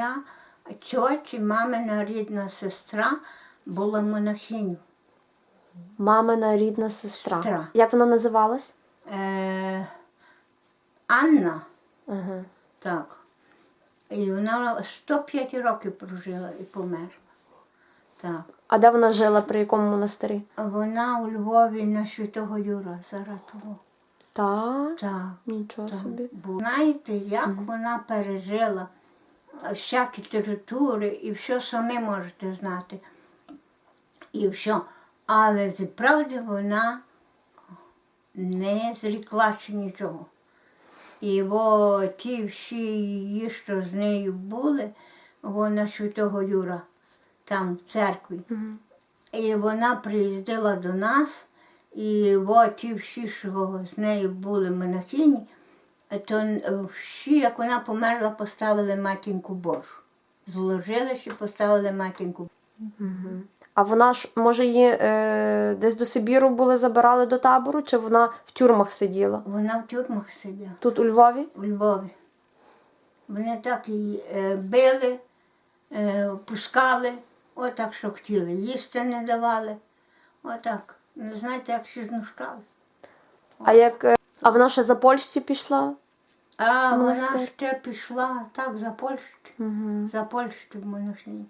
Я тьоті, мамина рідна сестра була монахиню. Мамина рідна сестра. Сестра. Як вона називалась? Е, Анна, Ага. так. І вона 105 років прожила і померла. Так. А де вона жила, при якому монастирі? Вона у Львові на Святого Юра зараз того. Так, Так. нічого так. собі. Бо знаєте, як вона пережила всякі території і все самі можете знати. І все. Але справді вона не зріклася нічого. І бо ті всі її, що з нею були, вона Святого Юра, там в церкві. І вона приїздила до нас, і от ті всі, що з нею були монахині, то е, всі, як вона померла, поставили матінку Божу. Зложили ще поставили матінку. А вона ж, може, її е, десь до Сибіру були, забирали до табору, чи вона в тюрмах сиділа? Вона в тюрмах сиділа Тут у Львові? у Львові. Вони так її е, били, е, пускали, отак, що хотіли. Їсти не давали. Отак. Не знаєте, як ще знущали. А як. е, А вона ще за Польщі пішла? А вона Монастир. ще пішла так за Польщу. Угу. За Польщу в монахині.